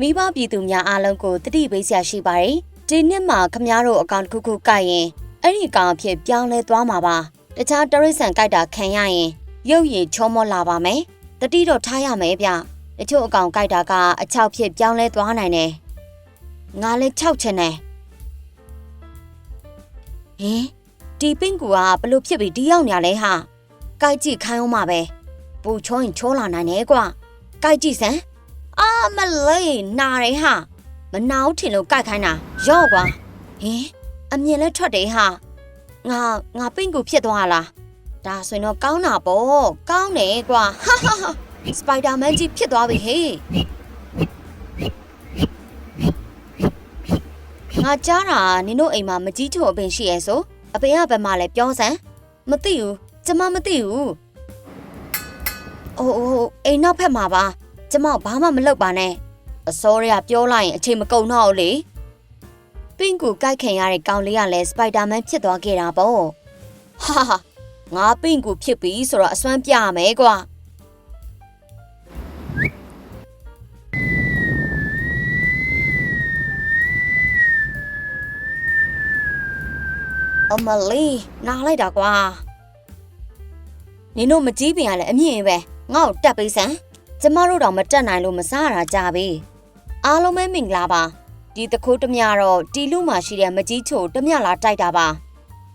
မိဘပြည်သူများအားလုံးကိုတတိပေးစရာရှိပါတယ်ဒီနှစ်မှာခမားတို့အကောင့်တစ်ခုခုကိုက်ရင်အဲ့ဒီအကောင့်အဖြစ်ပြောင်းလဲသွားမှာပါတခြားတရိษံကိုက်တာခံရရင်ရုပ်ရည်ချောမောလာပါမယ်တတိတော့ထားရမယ်ဗျတချို့အကောင့်ကိုက်တာကအချောက်ဖြစ်ပြောင်းလဲသွားနိုင်တယ်ငါလည်း၆ချင်တယ်ဟင်ဒီပင့်ကူကဘလို့ဖြစ်ပြီးဒီရောက်နေရလဲဟာကိုက်ကြည့်ခိုင်းအောင်ပါပဲပူချောရင်ချောလာနိုင်တယ်ကွာကိုက်ကြည့်စမ်း အာမလေးနားတယ်ဟာမနာဘူးထင်လို့ကိုက်ခိုင်းတာရော့ကွာဟင်အမြင်လဲထွက်တယ်ဟာငါငါပင့်ကူဖြစ်သွားလားဒါဆိုရင်တော့ကောင်းတာပေါ့ကောင်းတယ်ကွာဟာဟာဟာစပိုက်ဒါမန်ကြီးဖြစ်သွားပြီဟေးငါကြားတာနင်တို့အိမ်မှာမကြီးချိုအပင်ရှိရဲဆိုအပင်ကဘယ်မှာလဲပြောစမ်းမသိဘူးကျမမသိဘူးအိုးအိုးအိမ်နောက်ဖက်မှာပါ ကျမဘာမှမလုပ်ပါနဲ့အစောရကပြောလိုက်ရင်အချိန်မကုန်တော့ဘူးလေပင့်ကူကြိုက်ခင်ရတဲ့ကောင်လေးကလည်းစပိုက်ဒါမန်ဖြစ်သွားခဲ့တာပေါ့ဟာဟာငါပင့်ကူဖြစ်ပြီဆိုတော့အစွမ်းပြရမယ်ကွာအမလေးနားလိုက်တာကွာနင်တို့မကြီးပင်ရလဲအမြင့်ပဲငါ့ကိုတက်ပေးစမ်း ကျမတို့တော့မတက်နိုင်လို့မစားရတာကြပြီအားလုံးပဲမင်္ဂလာပါဒီတခိုးတမတော့တီလူမှာရှိတဲ့မကြီးချိုတမလာတိုက်တာပါ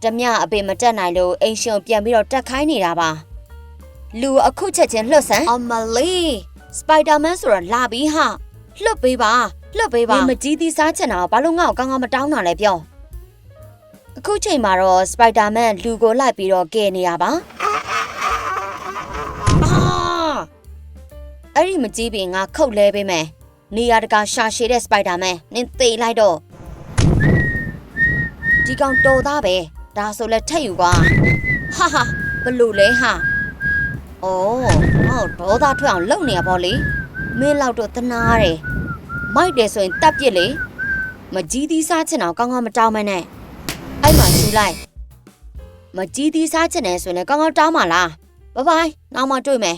တမအပင်မတက်နိုင်လို့အိမ်ရှင်ပြန်ပြီးတော့တက်ခိုင်းနေတာပါလူအခုချက်ချင်းလွတ်စမ်းအမလေးစပိုက်ဒါမန်ဆိုတော့လာပြီဟာလွတ်ပေးပါလွတ်ပေးပါမကြီးသီးစားချင်တာဘာလို့ငါ့ကိုကောင်းကောင်းမတောင်းတာလဲပြောအခုချိန်မှာတော့စပိုက်ဒါမန်လူကိုလိုက်ပြီးတော့ကဲနေရပါ အဲ့ဒီမကြီးပင်ငါခုတ်လဲပေးမယ်နေရတကာရှာရှည်တဲ့စပိုက်ဒါမန်နင်သေလိုက်တော့ဒီကောင်တော်သားပဲဒါဆိုလဲထက်ယူကွာဟာဟာဘလို့လဲဟာအော်ဟောဒေါသထွက်အောင်လုပ်နေရပါလေမင်းလောက်တော့တနာတယ်မိုက်တယ်ဆိုရင်တက်ပြစ်လေမကြီးသီးစားချင်အောင်ကောင်းကောင်းမတောင်းမနဲ့အဲ့မှာယူလိုက်မကြီးသီးစားချင်တယ်ဆိုရင်လည်းကောင်းကောင်းတောင်းပါလားဘိုင်ဘိုင်နောက်မှတွေ့မယ်